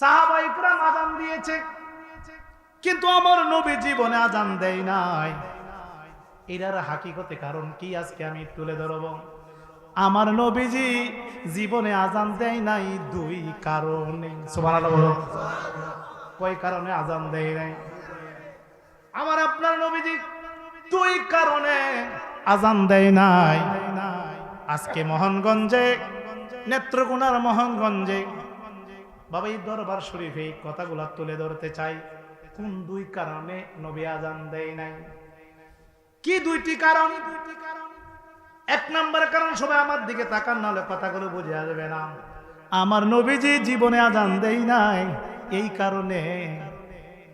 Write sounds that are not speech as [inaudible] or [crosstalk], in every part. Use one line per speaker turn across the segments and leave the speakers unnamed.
সাহাবাইকরাম আজান দিয়েছে। কিন্তু আমার নবী জীবনে আজান দেয় নাই। এটার হাকিকতে কারণ কি আজকে আমি তুলে ধরব? আমার নবীজি জীবনে আজান দেয় নাই দুই কারণে। কয় কারণে আজান দেয় নাই? আমার আপনার নবীজি দুই কারণে আজান দেয় নাই। আজকে মোহনগঞ্জে, নেত্রকোনার মোহনগঞ্জে বাবা এই দরবার শরীফে এই কথাগুলা তুলে ধরতে চাই। কোন দুই কারণে নবী আজান দেয় নাই? কি দুইটি কারণ? এক নম্বর কারণ, সবাই আমার দিকে তাকান, নাহলে কথাগুলো বুঝে আসবে না। আমার নবীজি জীবনে আজান দেই নাই, এই কারণে।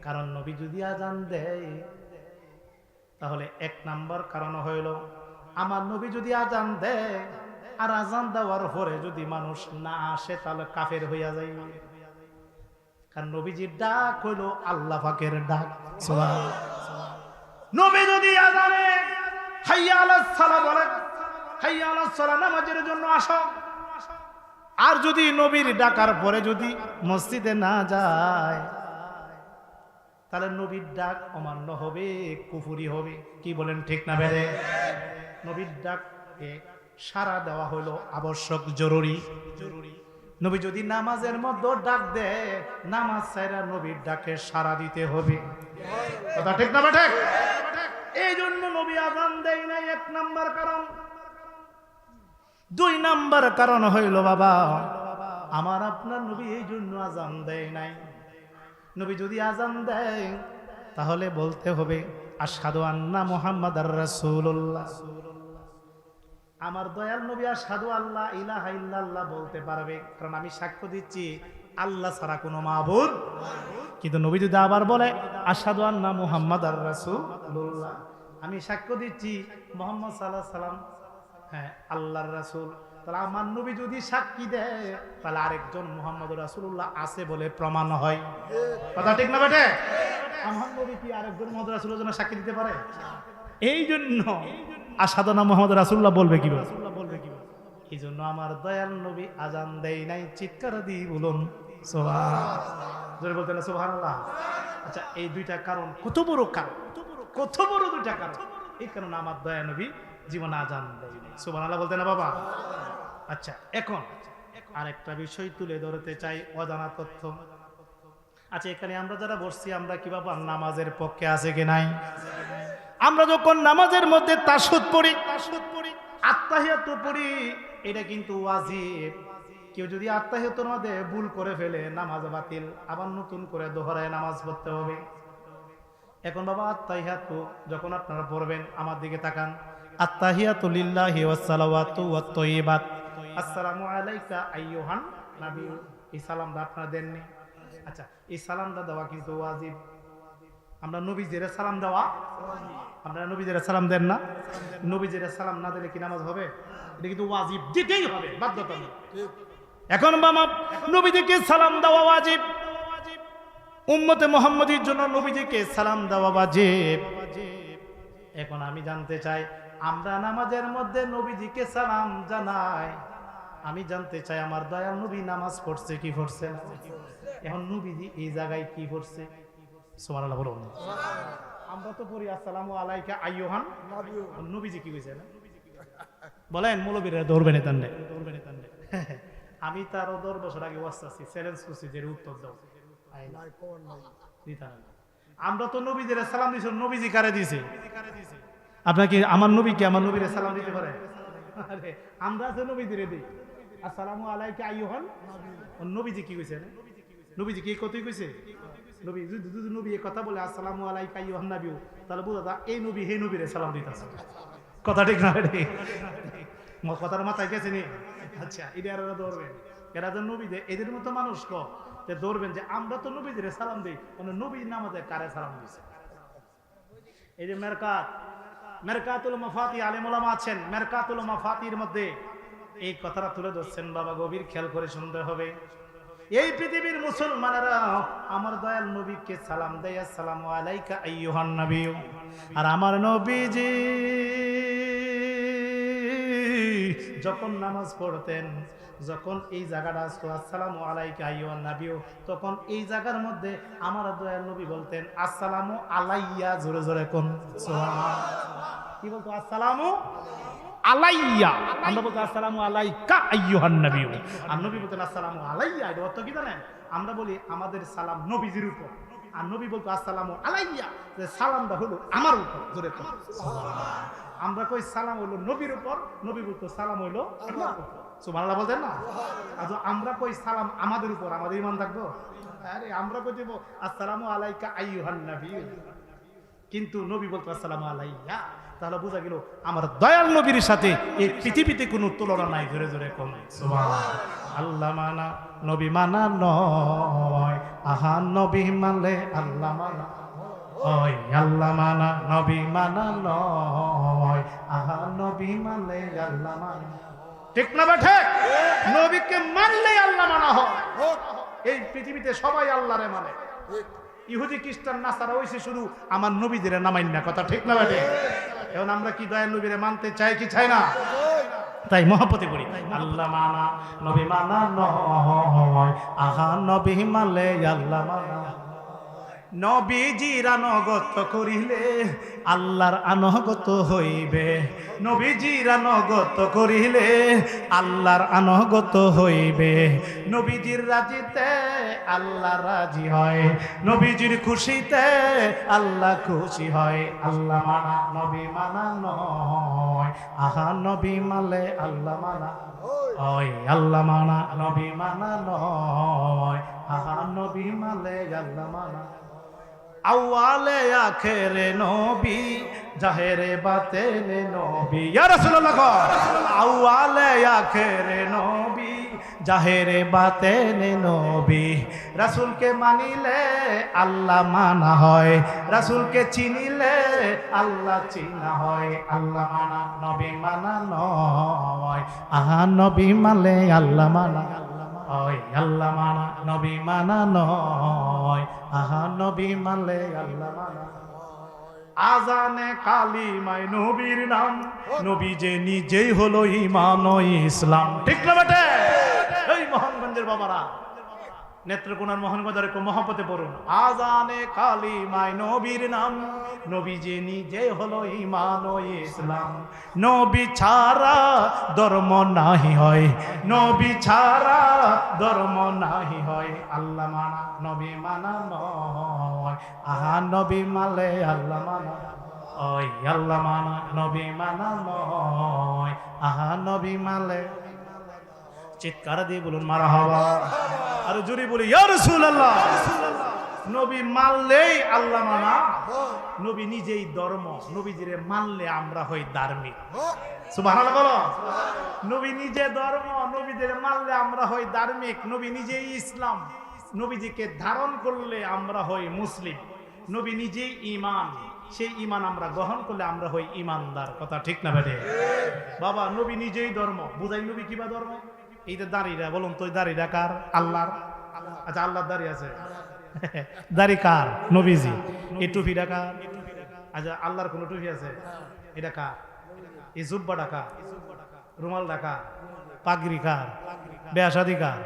কারণ নবী যদি আজান দেয়, তাহলে এক নাম্বার কারণ হইল, আমার নবী যদি আজান দেয় আর আজান দেওয়ার পরে যদি মানুষ না আসে, তাহলে কাফের হইয়া যাইবে কারণ নবীজির ডাক হইল আল্লাহ পাকের ডাক। নবী যদি আজানে, হাইয়া আলাস সালা বলে, হাইয়া সালা নামাজের জন্য আসো। আর যদি নবীর ডাকার পরে যদি মসজিদে না যায়, তাহলে নবীর ডাক অমান্য হবে, কুফুরি হবে। কি বলেন ঠিক না বেড়ে নবীর ডাককে সারা দেওয়া হলো আবশ্যক জরুরি। জরুরি নবী যদি নামাজের মধ্যে ডাক দেয়, নামাজ সাইরা নবীর ডাকে সারা দিতে হবে। কথা ঠিক না বেঠে এই জন্য নবী আজান দেয় নাই, এক নাম্বার কারণ। দুই নাম্বার কারণ হইল, বাবা, আমার আপনার নবী এই জন্য আজান দেয় নাই। নবী যদি আজান দেয়, তাহলে বলতে হবে আসাদু আন্না মোহাম্মদ আর রাসূলুল্লাহ। আমার দয়াল নবী আর সাধু আল্লাহ ইলাহা ইল্লাল্লাহ বলতে পারবে। কারণ আমি সাক্ষ্য দিচ্ছি, আল্লাহ ছাড়া কোনো মাহবুদ কিন্তু নবী যদি আবার বলে আসাদু আন্না মোহাম্মদ আর রাসূলুল্লাহ, আমি সাক্ষ্য দিচ্ছি, মোহাম্মদ সাল্লাহ সাল্লাম হ্যাঁ আল্লাহর রাসূল। তাহলে আমার নবী যদি সাক্ষী দেয়, তাহলে আরেকজন মোহাম্মদ রাসুল্লাহ আছে বলে প্রমাণ হয়। কথা ঠিক না বেটে? আমার নবী কি আরেকজন মোহাম্মদ জন্য সাক্ষী দিতে পারে? এই জন্য আসাদনা মোহাম্মদ রাসূলুল্লাহ বলবে কি এই জন্য আমার দয়াল নবী আজান দেয় নাই, চিৎকার দি বলুন বলতে না, সুবহানাল্লাহ? আচ্ছা এই দুইটা কারণ কত বড় কারণ? কত বড় দুইটা কারণ? এই কারণে আমার দয়া নবী জীবন আজান দেয় নাই। সুবহানাল্লাহ বলতে না, বাবা? আচ্ছা এখন আরেকটা বিষয় তুলে ধরতে চাই, অজানা তথ্য। আচ্ছা এখানে আমরা যারা বসছি, আমরা কি বাবা, নামাজের পক্ষে আছে কি নাই? আমরা যখন নামাজের মধ্যে তাসুদ পড়ি তাসুদ পড়ি আত্মাহিয়াত পড়ি এটা কিন্তু ওয়াজিব। কেউ যদি আত্মাহিয়াতের মধ্যে ভুল করে ফেলে, নামাজ বাতিল, আবার নতুন করে দোহরায় নামাজ পড়তে হবে। এখন বাবা আত্মাহিয়াতু যখন আপনারা পড়বেন, আমার দিকে তাকান। আত্তাহিয়াতু লিল্লাহি ওয়াস সালাওয়াতু ওয়াত তাইয়িবাত আসসালামু আলাইকা আইয়ুহান নবী এই সালামটা আপনারা দেননি। আচ্ছা এই সালামটা দেওয়া কিন্তু ওয়াজিব। আমরা নবীজির সালাম দেওয়া? আপনারা নবীজির সালাম দেন না? নবীজির সালাম না দিলে কি নামাজ হবে? এটা কিন্তু ওয়াজিব, দিতেই হবে বাধ্যতামূলক এখন বাবা, নবীজিকে সালাম দেওয়া ওয়াজিব। উম্মতে মোহাম্মদীর জন্য নবীজিকে সালাম দেওয়া ওয়াজিব। এখন আমি জানতে চাই, আমরা নামাজের মধ্যে নবীজিকে সালাম জানাই। আমি জানতে চাই, আমার দয়াল নবী নামাজ পড়ছে কি পড়ছে? এখন নবীজি এই জায়গায় কি পড়ছে? সুবহানাল্লাহ বলুন আমরা তো পড়ি আসসালামু আলাইকা আইয়ুহান নবীজি কি কইছে না? বলেন মৌলবীরা দৌড়বেন তান্ডে। দৌড়বেন তান্ডে। আমি দশ বছর আগে চ্যালেঞ্জ করছি যে উত্তর দাও। আমরা তো নবীদের সালাম দিছি নবীজি কারে দিছে? আপনার কি আমার নবী কি আমার নবীরে সালাম দিতে পারে? আরে আমরা তো নবীদের দিই। আসসালামু আলাইকা আইয়ুহান নবীজি কি কইছে না? নবীজি কি কতই কইছে? এই নবীরে আচ্ছা নবীদের এদের মতো মানুষ ক? যে যে, আমরা তো নবীদের সালাম দিই মানে নবী নামাজে কারে সালাম দিছে? এই যে মেরকাত, মেরকাতুল মাফাতি আলিমুলামা আছেন, মেরকাতুল মাফাতির মধ্যে এই কথাটা তুলে ধরছেন, বাবা গভীর খেয়াল করে শুনতে হবে। এই পৃথিবীর মুসলমানেরা, আমার দয়াল নবীকে সালাম দেয়, আসসালামু আলাইকা আইয়ুহান নবী। আর আমার নবীজি, যখন নামাজ পড়তেন, যখন এই জায়গাটা আসতো আসসালামু আলাইকা আইয়ুহান নাবিয়ু তখন এই জায়গার মধ্যে আমার দয়াল নবী বলতেন, আসসালামু আলাইয়া। জোরে জোরে কোন। কি বলতো? আসসালামু আলাইয়া। আমরা বলতো আসসালামু আলাইকা আইয়ুহান নাবিয়ু আর নবী বলতেন আসসালামু আলাইয়া এটা অর্থ কি জানেন? আমরা বলি আমাদের সালাম নবীজির উপর। আর নবী বলতো আসসালামু আলাইয়া যে সালামটা হলো আমার উপর জোরে আমরা কই সালাম হইল নবীর উপর নবী বলতো সালাম হইল আমার উপর। বলতেন না? আজ আমরা কই সালাম আমাদের উপর আমাদের ইমান থাকব? আরে আমরা কই দেব আসসালামু আলাইকা আইয়ুহান নবী কিন্তু নবী বলতো আসসালামু আলাইয়া। তাহলে বোঝা গেল আমার দয়াল নবীর সাথে এই পৃথিবীতে কোনো তুলনা নাই জোরে জোরে কম। আল্লাহ মানা নবী মানা নয়। আহা নবী মানলে আল্লাহ মানা ওই আল্লাহ মানা নবী মানা নয়। আহা নবী মানলে আল্লাহ মানা ঠিক না বেঠে নবীকে মানলে আল্লাহ মানা হয়। এই পৃথিবীতে সবাই আল্লাহরে মানে। ইহুদি খ্রিস্টান নাসারা হইছে শুধু আমার নবীদের নামাইন না কথা ঠিক না বেঠে এখন আমরা কি দয়াল নবীরে মানতে চাই, কি চাই না? তাই মহাপতি করি আল্লাহ মানা, নবী মানা নয়, আহা নবী মালে আল্লাহ মানা। নবীজির আনগত করিলে আল্লাহর আনগত হইবে। নবীজির আনগত করিলে আল্লাহর আনগত হইবে। নবীজির রাজিতে আল্লাহ রাজি হয়। নবীজির খুশিতে আল্লাহ খুশি হয়। আল্লাহ মানা, নবী মানা নয়। আহা, নবী মালে আল্লাহ মানা ওই আল্লাহ মানা, নবী মানা নয়। আহা, নবী মালে আল্লাহ মানা আউয়ালে আখেরে নবী, জাহেরে বাতেনে নবী। ইয়া রাসূলুল্লাহ কর। আউয়ালে আখেরে নবী, জাহেরে বাতেনে নবী। রাসূলকে মানিলে আল্লাহ মানা হয়। রাসূলকে চিনিলে আল্লাহ চিনা হয়। আল্লাহ মানা, নবী মানা নয়। আহা, নবী মালে আল্লাহ মানা। ওই আল্লাহ মানা, নবী মানা নয়। আহা, নবী মানলে আল্লাহ মানা আজানে কালিমাই নবীর নাম। নবী যে নিজেই হলো ইমান ইসলাম। ঠিক না বেটে? এই মোহনগঞ্জের বাবারা। নেত্রকোনার মোহনগঞ্জের মহাপতে পড়ুন। আজানে কালি মাই নবীর নাম। নবী যে নিজে হলো ইমান ও ইসলাম। নবী ছাড়া ধর্ম নাহি হয়। নবী ছাড়া ধর্ম নাহি হয়। আল্লাহ মানা, নবী মানা নয়। আহা, নবী মালে আল্লাহ মানা ওই আল্লাহ মানা, নবী মানা নয়। আহা, নবী মালে চিৎকার দিয়ে বলুন মারা হওয়া আর জুড়ে বলি, ইয়া নবী মানলেই আল্লাহ মানা। নবী নিজেই ধর্ম, নবীজিরে মানলে আমরা হই ধার্মিক। সুবহানাল্লাহ বলো। নবী নিজে ধর্ম নবীদের মানলে আমরা হই ধার্মিক। নবী নিজেই ইসলাম। নবীজিকে ধারণ করলে আমরা হই মুসলিম। নবী নিজেই ইমান সেই ইমান আমরা গ্রহণ করলে আমরা হই ইমানদার কথা ঠিক না বেটে? বাবা, নবী নিজেই ধর্ম। বুঝাই নবী কিবা ধর্ম? এই যে দাঁড়িয়ে বলুন তো দাঁড়িয়ে কার? আল্লাহর? আচ্ছা আল্লাহর দাঁড়িয়ে আছে। [laughs] দাড়ি কার? নবীজি। এই টুপিটা কার? আচ্ছা আল্লাহর কোনো টুপি আছে? এটা কার? এই জুব্বা ডাকা রুমাল ডাকা পাগড়ি কার? বেয়াসাদি কার?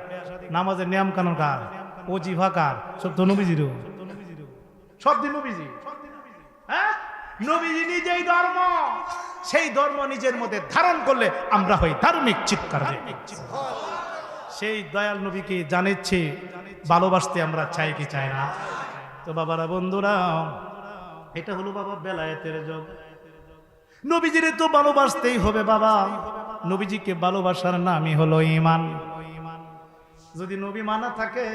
নামাজের নিয়ম কানুন কার? ওজিফা কার? সব তো নবীজিরও। সব দিন নবীজি। হ্যাঁ? নবীজি নিজেই ধর্ম। সেই ধর্ম নিজের মধ্যে ধারণ করলে আমরা হই ধার্মিক চিৎকার। সেই দয়াল নবীকে জানেছে ভালোবাসতে আমরা চাই কি চাই না। তো বাবারা বন্ধুরা এটা হলো বাবা বেলায়েতের যোগ। নবীজিরে তো ভালোবাসতেই হবে বাবা। নবীজিকে ভালোবাসার নামই হলো ইমান যদি নবী মানা থাকে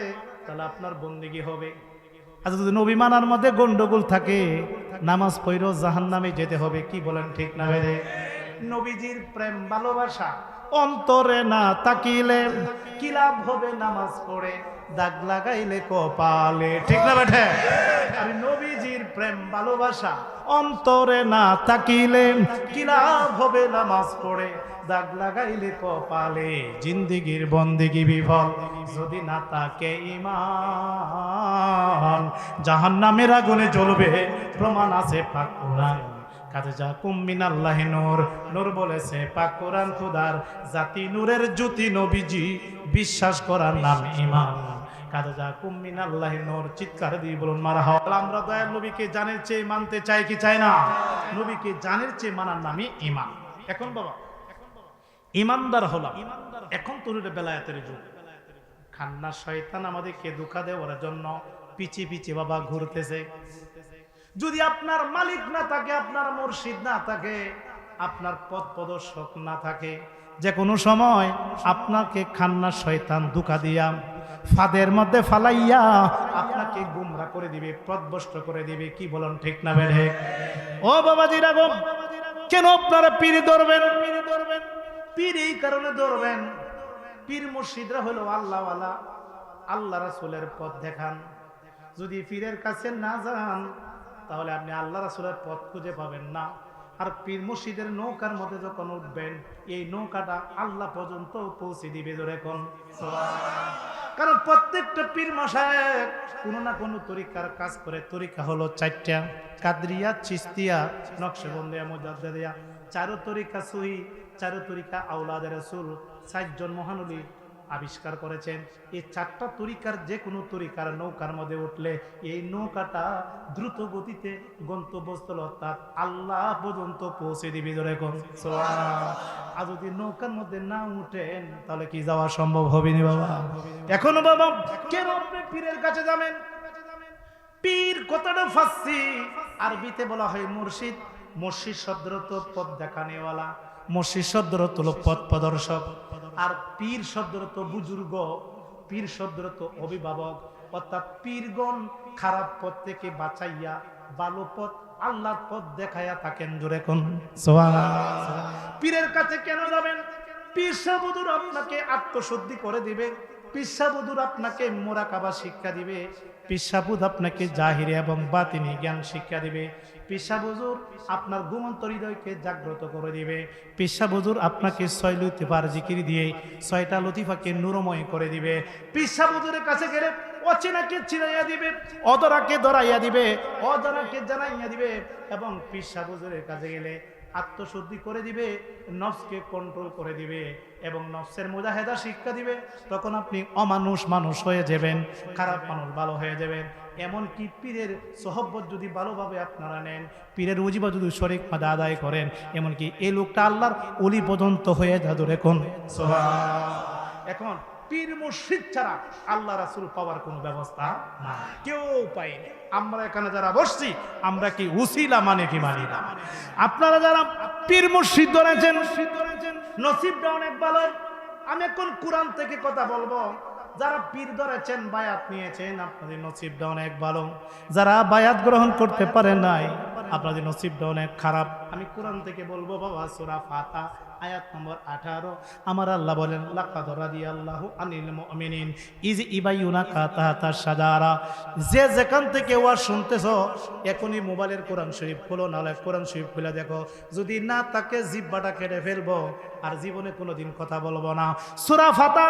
তাহলে আপনার বন্দিগি হবে। আচ্ছা যদি নবী মানার মধ্যে গন্ডগোল থাকে, নামাজ পড়েও জাহান নামে যেতে হবে, কি বলেন ঠিক না বেরে নবীজির প্রেম, ভালোবাসা, অন্তরে না তাকিলে কি লাভ হবে নামাজ পড়ে? দাগ লাগাইলে কপালে, ঠিক না বেঠে? আর নবীজির প্রেম, ভালোবাসা, অন্তরে না তাকিলে কি লাভ হবে নামাজ পড়ে? দাগ লাগাইলে কপালে, জিন্দিগির বন্দিগি বিফল, যদি না তাকে ইমান। জাহান নামের আগুনে জ্বলবে, প্রমাণ আছে পাক কোরআন। কাজে যা কুম্মিন আল্লাহ নূর নূর বলেছে খোদার জাতি নূরের জ্যোতি নবীজি, বিশ্বাস করার নাম ইমান নবীকে জানের চেয়ে মানার নামই ইমান এখন বাবা ইমানদার হলাম। এখন বেলায়াতের যুগ। খান্না শয়তান আমাদেরকে দুঃখা দেওয়ার জন্য। পিছি পিছি বাবা ঘুরতেছে। যদি আপনার মালিক না থাকে, আপনার মুর্শিদ না থাকে, আপনার পথ প্রদর্শক না থাকে, যে কোনো সময় আপনাকে খান্না শয়তান দুকা দিয়া ফাদের মধ্যে ফালাইয়া আপনাকে গুমরা করে দিবে, পথভ্রষ্ট করে দিবে, কি বলেন ঠিক না বেড়ে? ও বাবাজি রাগম কেন আপনারা পীর ধরবেন? পীর ধরবেন পীর এই কারণে ধরবেন। পীর মুর্শিদরা হলো আল্লাহওয়ালা। আল্লাহ রাসূলের পথ দেখান। যদি পীরের কাছে না যান, তাহলে আপনি আল্লাহ রাসূলের পথ খুঁজে পাবেন না। আর পীর মুর্শিদের নৌকার মধ্যে যখন উঠবেন, এই নৌকাটা আল্লাহ পর্যন্ত পৌঁছে দিবে কোন কারণ প্রত্যেকটা পীর মশায় কোনো না কোনো তরিকার কাজ করে। তরিকা হলো চারটা। কাদরিয়া, চিস্তিয়া, নকশবন্দিয়া মুজাদ্দিয়া চারো তরিকা সহি, চারো তরিকা আউলাদের রসুল চারজন মহানবী আবিষ্কার করেছেন। এই চারটা তরিকার যে কোনো তরিকার নৌকার মধ্যে উঠলে এই নৌকাটা দ্রুত গতিতে গন্তব্যস্থল অর্থাৎ আল্লাহ পর্যন্ত পৌঁছে দিবি আর যদি নৌকার মধ্যে না উঠেন, তাহলে কি যাওয়া সম্ভব হবে না বাবা? এখনও বাবা, কেন আপনি পীরের কাছে যাবেন? পীর কথাটা ফার্সি আরবিতে বলা হয় মুর্শিদ। মুর্শিদ তো পথ দেখানেওয়ালা। মুর্শিদ শব্দ হলো পথ প্রদর্শক। আর পীর শব্দ তো বুজুর্গ, পীর শব্দ তো অভিভাবক, অর্থাৎ পীরগণ খারাপ পথ থেকে বাঁচাইয়া ভালো পথ, আল্লাহর পথ দেখাইয়া থাকেন জোরে কোন? পীরের কাছে কেন যাবেন? পীর সাবুদুর আপনাকে আত্মশুদ্ধি করে দিবে পিসাবুদুর আপনাকে মোরাকাবা শিক্ষা দিবে পিসাবুদ আপনাকে জাহিরে এবং বাতিনি জ্ঞান শিক্ষা দিবে। পিসাবুজুর আপনার ঘুমন্ত হৃদয়কে জাগ্রত করে দিবে। পিসাবুজুর আপনাকে ছয় লতিফার জিকির দিয়ে ছয়টা লতিফাকে নুরময় করে দিবে। পিসাবুজুরের কাছে গেলে অচেনাকে চিনাইয়া দিবে অদরাকে ধরাইয়া দিবে অদরাকে জানাইয়া দিবে এবং পিসাবুজুরের কাছে গেলে আত্মশুদ্ধি করে দিবে নফসকে কন্ট্রোল করে দিবে এবং নফসের মুজাহেদা শিক্ষা দিবে তখন আপনি অমানুষ মানুষ হয়ে যাবেন খারাপ মানুষ ভালো হয়ে যাবেন। এমনকি পীরের সহব্বত যদি ভালোভাবে আপনারা নেন পীরের উজিবা যদি শরিক মাদা আদায় করেন এমনকি এই লোকটা আল্লাহর অলি পর্যন্ত হয়ে যাদু রেখুন এখন পীর মুর্শিদ ছাড়া আল্লাহ রাসুল পাওয়ার কোনো ব্যবস্থা কেউ পায়নি। আমরা এখানে যারা বসছি, আমরা কি উসিলা মানে কি মানি না? আপনারা যারা পীর মুর্শিদ ধরেছেন, নসিবটা অনেক ভালো। আমি এখন কোরআন থেকে কথা বলব। যারা পীর ধরেছেন, বায়াত নিয়েছেন, আপনাদের নসিবটা অনেক ভালো। যারা বায়াত গ্রহণ করতে পারে নাই আপনাদের নসিবটা অনেক খারাপ। আমি কোরআন থেকে বলব, বাবা, সুরা ফাতা আয়াত নম্বর আঠারো। আমার আল্লাহ বলেন আনিল মুমিনিন। ইজ ইবাইউনাকা তাহাতা সাজারা যে যেখান থেকে ওয়াজ শুনতেছ, এখনই মোবাইলের কোরআন শরীফ খোলো, নাহলে কোরআন শরীফ খুলে দেখো। যদি না তাকে জিব্বাটা কেটে ফেলব, আর জীবনে কোনোদিন কথা বলব না। সুরা ফাতা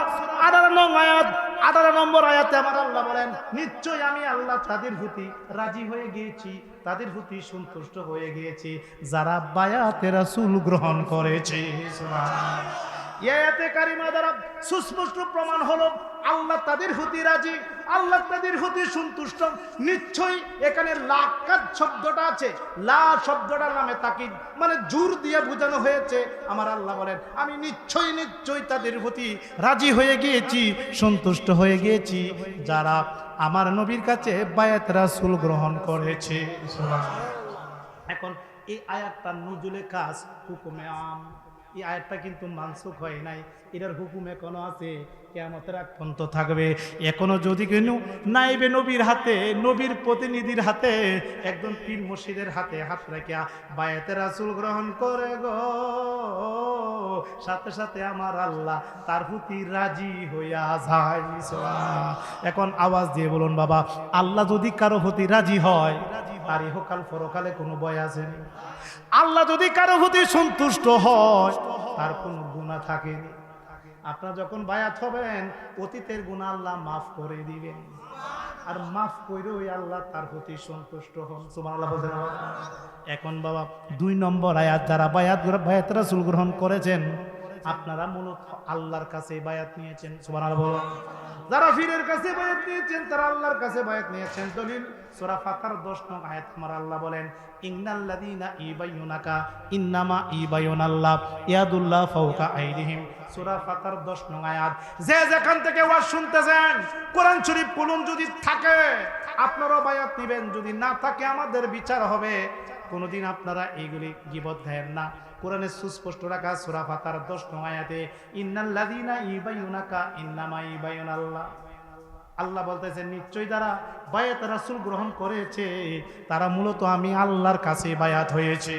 আঠারো নং আয়াত, আঠারো নম্বর আয়াতে আমার আল্লাহ বলেন, নিশ্চয়ই আমি আল্লাহ তাদের প্রতি রাজি হয়ে গিয়েছি। তাদের প্রতি সন্তুষ্ট হয়ে গিয়েছি। যারা বায়াতে রাসূল গ্রহণ করেছে। ইয়াতে কারিমা দ্বারা সুস্পষ্ট প্রমাণ হলো, আল্লাহ তাদের রাজি, আল্লাহ তাদের সন্তুষ্ট। নিশ্চয়ই এখানে লাকাত শব্দটা আছে। লা শব্দটার নামে তাকিদ মানে জোর দিয়ে বোঝানো হয়েছে। আমার আল্লাহ বলেন, আমি নিশ্চয়ই নিশ্চয়ই তাদের প্রতি রাজি হয়ে গিয়েছি, সন্তুষ্ট হয়ে গিয়েছি। যারা আমার নবীর কাছে বায়াত রাসুল গ্রহণ করেছে। এখন এই আয়াতটা নজুলে কাজ হুকুমে আম। এই আয়াতটা কিন্তু মানসুখ হয় নাই। এটার হুকুম এখনও আছে? কেমতের আগ পর্যন্ত থাকবে। এখনও যদি কেন নাইবে নবীর হাতে, নবীর প্রতিনিধির হাতে, একজন পীর মসজিদের হাতে হাত রেখে বায়াতে রাসুল গ্রহণ করে গো। সাথে সাথে আমার আল্লাহ তার প্রতি রাজি হইয়া যায়। এখন আওয়াজ দিয়ে বলুন বাবা, আল্লাহ যদি কারও প্রতি রাজি হয় তার ইহকাল পরকালে কোনো ভয় আছে না? আল্লাহ যদি কারও প্রতি সন্তুষ্ট হয় তার কোনো গুণা থাকেনি আপনারা যখন বায়াত হবেন অতীতের গুণা আল্লাহ মাফ করে দিবেন। আর মাফ করে ওই আল্লাহ তার প্রতি সন্তুষ্ট হন। সুবহানাল্লাহ বলতে না এখন বাবা দুই নম্বর আয়াত যারা বায়াত বায়াত রাসূল গ্রহণ করেছেন আপনারা মূলত আল্লাহর কাছে বায়াত নিয়েছেন। সুবহানাল্লাহ বলো। যারা ফিরের কাছে বায়াত নিয়েছেন তারা আল্লাহর কাছে বায়াত নিয়েছেন। দলিল সূরা ফাতার 10 নং আয়াত আমার আল্লাহ বলেন ইন্নামা ইয়াদুল্লাহ ফাওকা আইদিহিম। ফাতার 10 নং আয়াত, যে যেখান থেকে ওয়াজ শুনতেছেন, কোরআন শরীফ যদি থাকে, আপনারাও বায়াত নেবেন, যদি না থাকে আমাদের বিচার হবে। কোনোদিন আপনারা এইগুলি গিবত দেন না। কোরআনের সুস্পষ্ট রাখা সূরা ফাতার 10 নং আয়াতে, ইন্নাল্লাযীনা ইবাইয়ুনাকা ইন্নামা ইবাইয়ুনাল্লাহ আল্লাহ বলতেছেন নিশ্চয়ই যারা বায়াত রাসুল গ্রহণ করেছে, তারা মূলত আমি আল্লাহর কাছে বায়াত হয়েছে।